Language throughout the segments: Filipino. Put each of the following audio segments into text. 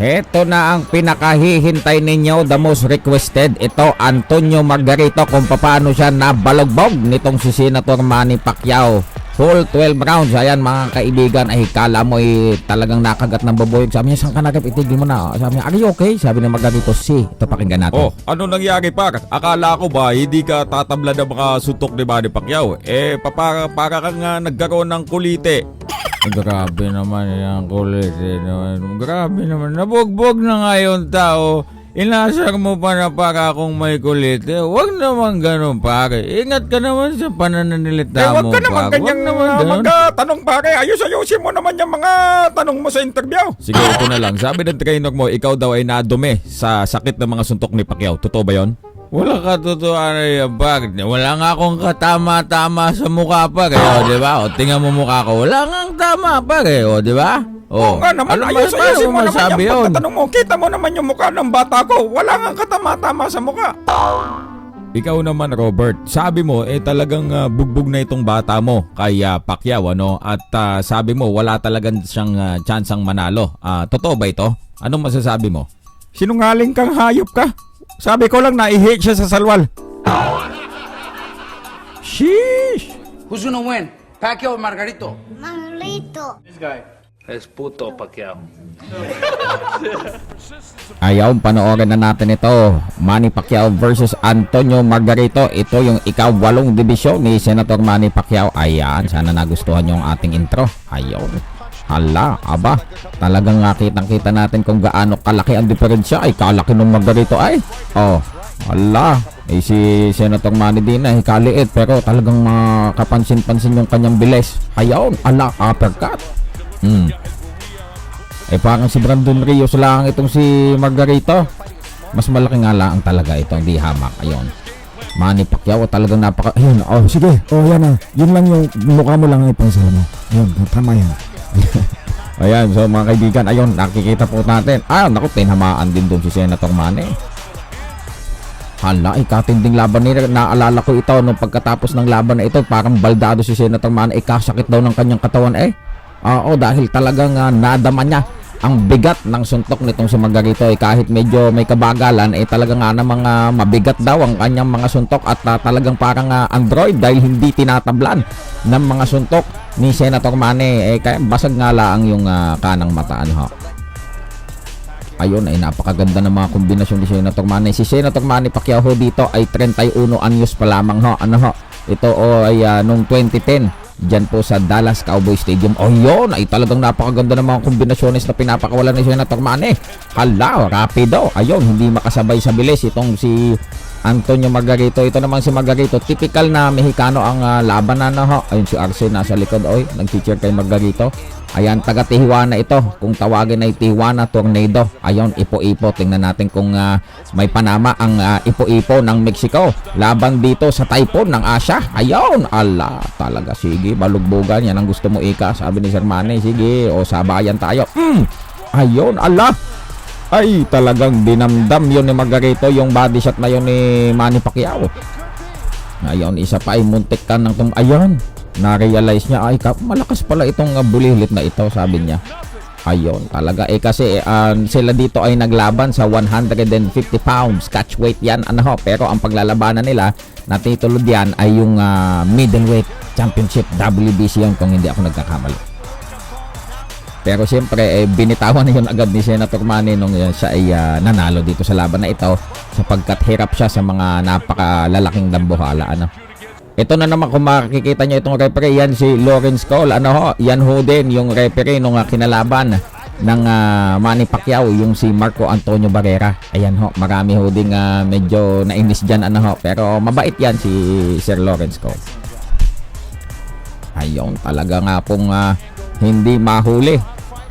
Heto na ang pinakahihintay ninyo, the most requested. Ito, Antonio Margarito kung paano siya nabalogbog nitong si Senator Manny Pacquiao. Full 12 rounds. Ayan mga kaibigan, ay kala mo eh, talagang nakagat ng baboy. Sabi niya, saan ka nagap? Itigil mo na. Sabi niya, are you okay? Sabi ni Margarito, si. Ito pakinggan natin. Oh, ano nangyari par? Akala ko ba hindi ka tatabla ng mga suntok ni Manny Pacquiao? Eh, para, para kang nga nagkaroon ng kulite. Grabe naman yung kulite naman. Grabe naman. Nabugbog na nga yung tao. Inasar mo pa na para akong may kulite. Huwag naman ganun, pare. Ingat ka naman sa pananalita Eh, wag mo, ka naman pare. ganyang naman ganun. magtanong pare. Ayos-ayusin mo naman yung mga tanong mo sa interview. Sige, ito na lang. Sabi ng trainer mo, ikaw daw ay nadumi sa sakit ng mga suntok ni Pacquiao. Totoo ba yon? Wala ka totoo ano yan, bag. Wala nga akong katama-tama sa mukha pa. Kaya, di ba? O, tingnan mo mukha ko. Wala nga ang tama pa. Eh, o, di ba? O, Oo nga naman, ano ayos-ayusin paano mo naman yung yun? pagtatanong mo. Kita mo naman yung mukha ng bata ko. Wala nga katama-tama sa mukha. Ikaw naman, Robert. Sabi mo, eh talagang ah, bugbog na itong bata mo kay ah, Pacquiao, ano? At ah, sabi mo, wala talagang siyang uh, chansang manalo. Ah, totoo ba ito? Anong masasabi mo? Sinungaling kang hayop ka. Sabi ko lang naihi siya sa salwal. Sheesh! Who's gonna win? Pacquiao or Margarito? Manolito. Es puto Pacquiao. Ayaw, panoorin na natin ito. Manny Pacquiao versus Antonio Margarito. Ito yung ikaw-walong dibisyon ni Senator Manny Pacquiao. Ayan, sana nagustuhan yung ating intro. Ayaw. Hala, aba. Talagang nga kitang-kita natin kung gaano kalaki ang diferensya. Ay, kalaki ng Margarito ay. Oh, hala. Eh si Senator Manny din ay kaliit pero talagang makapansin-pansin yung kanyang bilis. Ayaw, ala, uppercut. Hmm. Eh parang si Brandon Rios lang itong si Margarito. Mas malaki nga lang talaga ito, hindi hamak. Ayun. Manny Pacquiao talagang napaka... Ayun, oh sige. Oh yan na. Yun lang yung mukha mo lang ay pansin mo. Ayun, tama yan. Ayan, so mga kaibigan, ayun, nakikita po natin. Ah, naku, tinamaan din doon si Senator Manny. Hala, ikatinding laban nila. Naalala ko ito nung pagkatapos ng laban na ito, parang baldado si Senator Manny. Ikasakit daw ng kanyang katawan eh. Oo, dahil talagang uh, nadama niya ang bigat ng suntok nitong si Margarito eh, kahit medyo may kabagalan eh talaga nga namang ah, mabigat daw ang kanyang mga suntok at ah, talagang parang ah, android dahil hindi tinatablan ng mga suntok ni Senator Mane eh kaya basag nga lang yung ah, kanang mata ano ho. Ayun ay napakaganda ng mga kombinasyon ni Senator Manny. Si Senator Manny Pacquiao ho dito ay 31 anyos pa lamang ho. Ano ho? Ito o ay ah, nung 2010 Diyan po sa Dallas Cowboy Stadium. O yun, ay talagang napakaganda ng mga kombinasyones na pinapakawalan ni Senator Manny. Hala, rapido. Ayun, hindi makasabay sa bilis itong si Antonio Margarito. Ito naman si Margarito. Typical na Mexicano ang ah, laban na ho. Ayun si Arce nasa likod. Oy, nag-teacher kay Margarito. Ayan, taga Tijuana ito. Kung tawagin ay Tijuana Tornado. Ayun, ipo-ipo. Tingnan natin kung ah, may panama ang ah, ipo-ipo ng Mexico. Laban dito sa Typhoon ng Asia. Ayun, ala, talaga. Sige, balugbogan. Yan ang gusto mo, Ika. Sabi ni Sir Manny. Sige, o sabayan tayo. Mm, ayun, ala. Ay, talagang dinamdam yun ni Margarito yung body shot na yun ni Manny Pacquiao. Ayun, isa pa ay muntik ka ng tum... Ayun, na-realize niya, ay, ka, malakas pala itong uh, bulilit na ito, sabi niya. Ayun, talaga. Eh kasi ah, sila dito ay naglaban sa 150 pounds. Catch weight yan, ano. Pero ang paglalabanan nila, na titulo diyan ay yung ah, middleweight championship WBC yun kung hindi ako nagkakamali. Pero siyempre, eh, binitawan na yun agad ni Senator Manny nung eh, siya ay ah, nanalo dito sa laban na ito sapagkat hirap siya sa mga napakalalaking dambuhala. Ano? Ito na naman kung makikita niyo itong referee, yan si Lawrence Cole. Ano ho, yan ho din yung referee nung ah, kinalaban ng ah, Manny Pacquiao, yung si Marco Antonio Barrera. Ayan ho, marami ho ding ah, medyo nainis dyan. Ano ho, pero mabait yan si Sir Lawrence Cole. Ayun, talaga nga pong ah, hindi mahuli.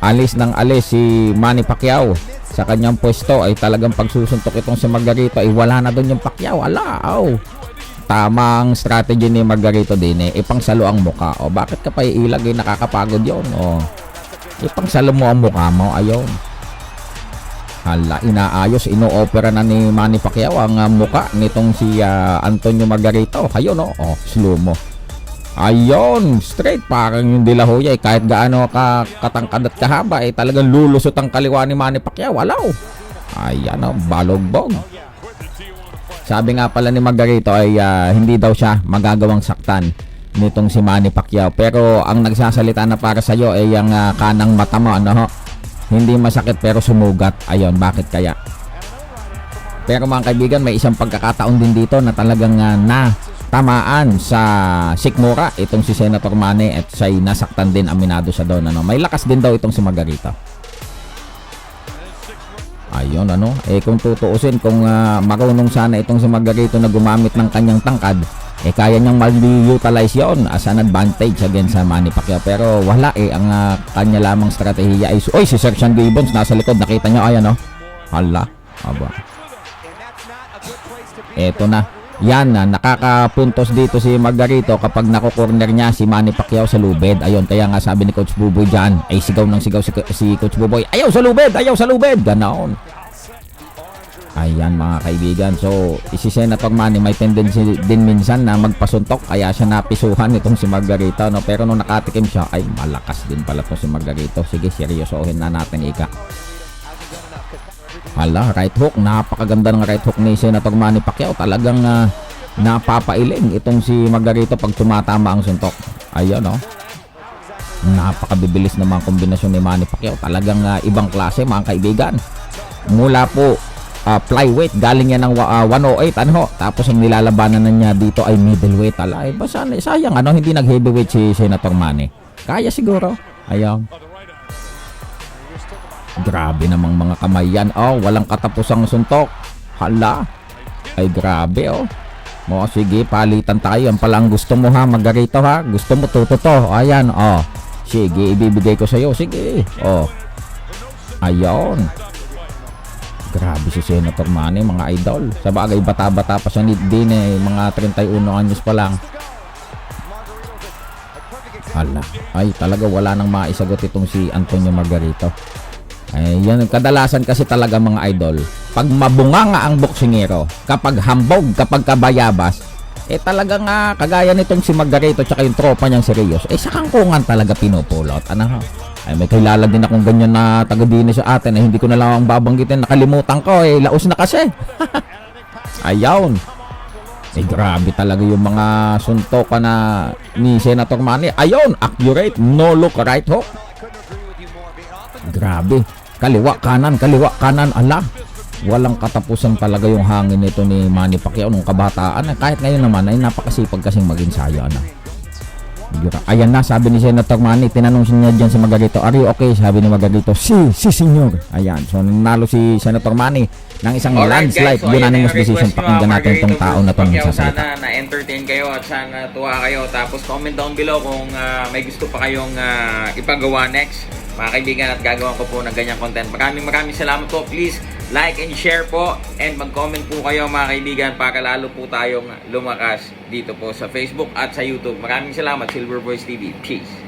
Alis ng alis si Manny Pacquiao sa kanyang pwesto ay talagang pagsusuntok itong si Margarito ay wala na doon yung Pacquiao. Ala, aw. Tamang strategy ni Margarito din eh. Ipangsalo ang muka. O bakit ka pa iilag eh nakakapagod yon O ipangsalo mo ang muka mo. Ayun. Hala, inaayos, ino-opera na ni Manny Pacquiao ang ah, muka nitong si ah, Antonio Margarito. Kayo no? O, slow mo. Ayun, straight parang yung De eh, kahit gaano ka katangkad at kahaba eh talagang lulusot ang kaliwa ni Manny Pacquiao. Walaw. Ayan oh, balogbog. Sabi nga pala ni Margarito ay ah, hindi daw siya magagawang saktan nitong si Manny Pacquiao. Pero ang nagsasalita na para sa iyo ay ang ah, kanang mata mo ano ho. Hindi masakit pero sumugat. Ayun, bakit kaya? Pero mga kaibigan, may isang pagkakataon din dito na talagang ah, na tamaan sa sikmura itong si Senator Mane at siya'y nasaktan din aminado siya doon ano. May lakas din daw itong si Margarita. Ayun ano, eh kung tutuusin kung ah, marunong sana itong si Margarito na gumamit ng kanyang tangkad, eh kaya niyang ma-utilize yon as an advantage against sa Manny Pacquiao pero wala eh ang ah, kanya lamang strategiya ay oy si Sergeant Gibbons nasa likod nakita niyo ayan oh. Hala, aba. Eto na. Yan na, nakakapuntos dito si Margarito kapag nakukorner niya si Manny Pacquiao sa lubed. Ayun, kaya nga sabi ni Coach Buboy dyan, ay sigaw ng sigaw si, si Coach Buboy, ayaw sa lubed, ayaw sa lubed, ganaon. Ayan mga kaibigan, so si Senator Manny may tendency din minsan na magpasuntok kaya siya napisuhan itong si Margarito. No? Pero nung nakatikim siya, ay malakas din pala to si Margarito. Sige, seryosohin na natin ika. Hala, right hook. Napakaganda ng right hook ni Senator Manny Pacquiao. Talagang ah, napapailing itong si Margarito pag tumatama ang suntok. Ayun, oh. Napakabibilis ng mga kombinasyon ni Manny Pacquiao. Talagang ah, ibang klase, mga kaibigan. Mula po ah, flyweight, galing yan ng ah, 108, ano. Tapos ang nilalabanan na niya dito ay middleweight. Ala, ay, basta, sayang, ano, hindi nag-heavyweight si Senator Manny. Kaya siguro. Ayun. Grabe namang mga kamay yan. Oh, walang katapusang suntok. Hala. Ay grabe oh. O sige, palitan tayo. Yan pala ang gusto mo ha, Margarito ha. Gusto mo tuto to. Ayan, oh. Sige, ibibigay ko sa'yo. Sige. Oh. Ayon. Grabe si Senator Manny, mga idol. Sa bagay, bata-bata pa siya din eh. Mga 31 anyos pa lang. Hala. Ay, talaga wala nang maisagot itong si Antonio Margarito. Ay, yan, kadalasan kasi talaga mga idol, pag mabunga nga ang boksingero, kapag hambog, kapag kabayabas, eh talaga nga, kagaya nitong si Margarito tsaka yung tropa niyang si Rios, eh sa kangkungan talaga pinupulot. Ano ha? Ay, may kilala din akong ganyan na taga sa atin, eh, hindi ko na lang ang babanggitin, nakalimutan ko, eh, laos na kasi. Ayawn. Eh, grabe talaga yung mga suntokan na ni Senator Manny. Ayun, accurate, no look, right hook. Grabe. Kaliwa, kanan, kaliwa, kanan. Ala. Walang katapusan talaga yung hangin nito ni Manny Pacquiao nung kabataan. Kahit ngayon naman ay napakasipag kasing mag-ensayo. Ano. Ayan na, sabi ni Senator Manny, tinanong siya dyan si Margarito, are you okay? Sabi ni Margarito, si, si senyor. Ayan, so nanalo si Senator Manny ng isang Alright, landslide, guys, so unanimous decision. Pakinggan natin itong tao na itong nagsasalita. Sana na-entertain kayo at sana tuwa kayo. Tapos comment down below kung ah, may gusto pa kayong ah, ipagawa next. Mga kaibigan at gagawa ko po ng ganyang content. Maraming maraming salamat po. Please like and share po and mag-comment po kayo mga kaibigan para lalo po tayong lumakas dito po sa Facebook at sa YouTube. Maraming salamat Silver Voice TV. Peace.